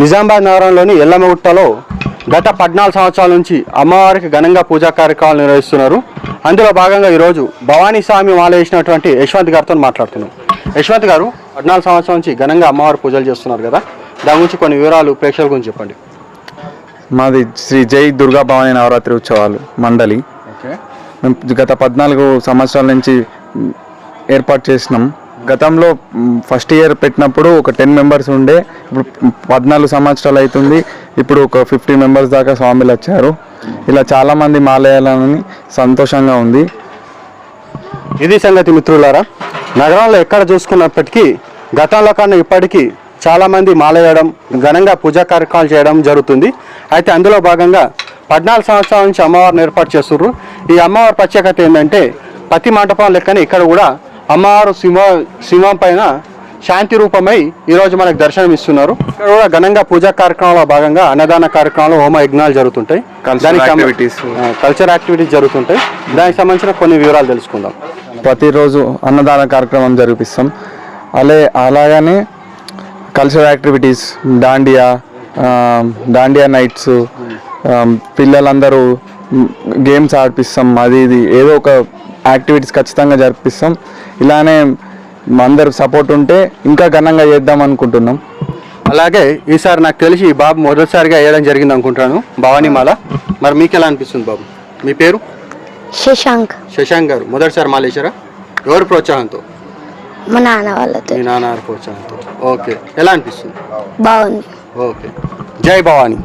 నిజామాబాద్ నగరంలోని ఎల్లమ్మగుట్టలో గత పద్నాలుగు సంవత్సరాల నుంచి అమ్మవారికి ఘనంగా పూజా కార్యక్రమాలు నిర్వహిస్తున్నారు. అందులో భాగంగా ఈరోజు భవానీ స్వామి మాల వేసినటువంటి యశ్వంత్ గారితో మాట్లాడుతున్నాం. యశ్వంత్ గారు పద్నాలుగు సంవత్సరాల నుంచి ఘనంగా అమ్మవారి పూజలు చేస్తున్నారు కదా దాని గురించి కొన్ని వివరాలు ప్రేక్షకుల గురించి చెప్పండి. మాది శ్రీ జై దుర్గా భవాని నవరాత్రి ఉత్సవాలు మండలి. గత పద్నాలుగు సంవత్సరాల నుంచి ఏర్పాటు చేసినాం. గతంలో ఫస్ట్ ఇయర్ పెట్టినప్పుడు ఒక టెన్ మెంబర్స్ ఉండే. ఇప్పుడు పద్నాలుగు సంవత్సరాలు అవుతుంది ఇప్పుడు ఒక ఫిఫ్టీ మెంబర్స్ దాకా స్వామిలు వచ్చారు. ఇలా చాలామంది మాలయాలని సంతోషంగా ఉంది. ఇది సంగతి మిత్రులారా నగరంలో ఎక్కడ చూసుకున్నప్పటికీ గతంలో కన్నా ఇప్పటికీ చాలామంది మాలేయడం ఘనంగా పూజా కార్యక్రమాలు చేయడం జరుగుతుంది. అయితే అందులో భాగంగా పద్నాలుగు సంవత్సరాల నుంచి అమ్మవారిని ఏర్పాటు చేస్తున్నారు. ఈ అమ్మవారి ప్రత్యేకత ఏంటంటే ప్రతి మంటపం లెక్కనే ఇక్కడ కూడా అమ్మవారు సింహ సింహం పైన శాంతి రూపమై ఈరోజు మనకు దర్శనం ఇస్తున్నారు ఇక్కడ కూడా ఘనంగా పూజా కార్యక్రమంలో భాగంగా అన్నదాన కార్యక్రమాలు హోమ యజ్ఞాలు జరుగుతుంటాయి. కల్చర్ యాక్టివిటీస్ జరుగుతుంటాయి. దానికి సంబంధించిన కొన్ని వివరాలు తెలుసుకుందాం. ప్రతిరోజు అన్నదాన కార్యక్రమం జరిపిస్తాం. అలే అలాగనే cultural activities dandiya dandiya nights పిల్లలందరూ గేమ్స్ ఆడిపిస్తాం. అది ఇది ఏదో ఒక యాక్టివిటీస్ ఖచ్చితంగా జరిపిస్తాం. ఇలానే అందరు సపోర్ట్ ఉంటే ఇంకా ఘనంగా చేద్దాం అనుకుంటున్నాం. అలాగే ఈసారి నాకు తెలిసి ఈ బాబు మొదటిసారిగా వేయడం జరిగింది అనుకుంటాను భవానీమాల. మరి మీకు ఎలా అనిపిస్తుంది బాబు? మీ పేరు? శశాంక్. శశాంక్ గారు. మొదటిసారి మాలేశారా ఎవరి ప్రోత్సాహంతో? మా నాన్న వాళ్ళతో. మీ నాన్న ప్రోత్సాహంతో. ఓకే. ఎలా అనిపిస్తుంది? బాగుంది. ఓకే. జై భవానీ.